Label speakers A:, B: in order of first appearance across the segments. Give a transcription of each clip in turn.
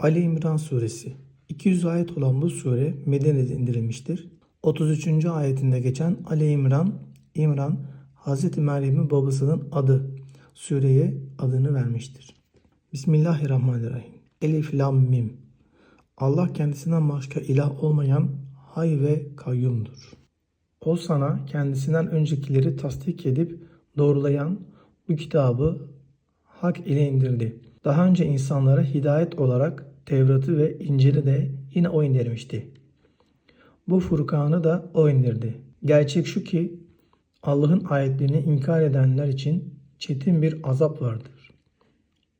A: Ali İmran Suresi 200 ayet olan bu sure Medine'de indirilmiştir. 33. ayetinde geçen Ali İmran, İmran, Hz. Meryem'in babasının adı, sureye adını vermiştir. Bismillahirrahmanirrahim. Elif Lam Mim. Allah kendisinden başka ilah olmayan hay ve kayyumdur. O sana kendisinden öncekileri tasdik edip doğrulayan bu kitabı hak ile indirdi. Daha önce insanlara hidayet olarak Tevrat'ı ve İncil'i de yine o indirmişti. Bu Furkan'ı da o indirdi. Gerçek şu ki Allah'ın ayetlerini inkar edenler için çetin bir azap vardır.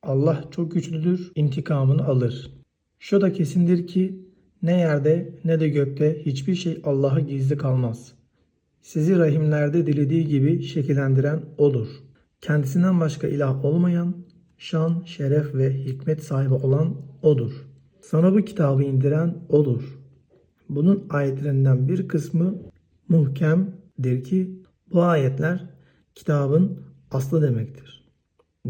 A: Allah çok güçlüdür, intikamını alır. Şu da kesindir ki ne yerde ne de gökte hiçbir şey Allah'a gizli kalmaz. Sizi rahimlerde dilediği gibi şekillendiren O'dur. Kendisinden başka ilah olmayan, şan, şeref ve hikmet sahibi olan O'dur. Sana bu kitabı indiren O'dur. Bunun ayetlerinden bir kısmı muhkemdir ki bu ayetler kitabın aslı demektir.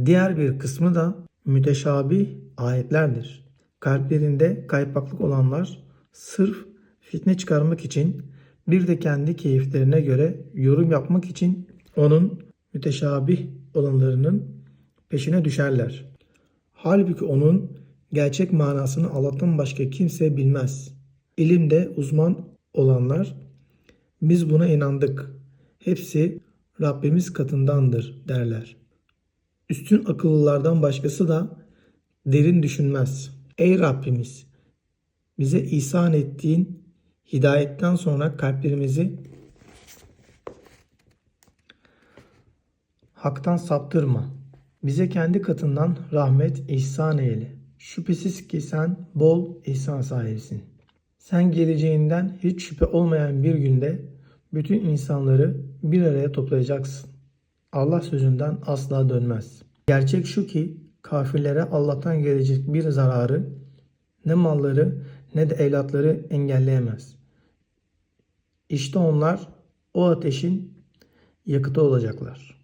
A: Diğer bir kısmı da müteşabih ayetlerdir. Kalplerinde kaypaklık olanlar sırf fitne çıkarmak için bir de kendi keyiflerine göre yorum yapmak için onun müteşabih olanlarının peşine düşerler. Halbuki onun gerçek manasını Allah'tan başka kimse bilmez. İlimde uzman olanlar biz buna inandık. Hepsi Rabbimiz katındandır derler. Üstün akıllılardan başkası da derin düşünmez. Ey Rabbimiz bize ihsan ettiğin hidayetten sonra kalplerimizi haktan saptırma. Bize kendi katından rahmet ihsan eyle. Şüphesiz ki sen bol ihsan sahibisin. Sen geleceğinden hiç şüphe olmayan bir günde bütün insanları bir araya toplayacaksın. Allah sözünden asla dönmez. Gerçek şu ki kafirlere Allah'tan gelecek bir zararı ne malları ne de evlatları engelleyemez. İşte onlar o ateşin yakıtı olacaklar.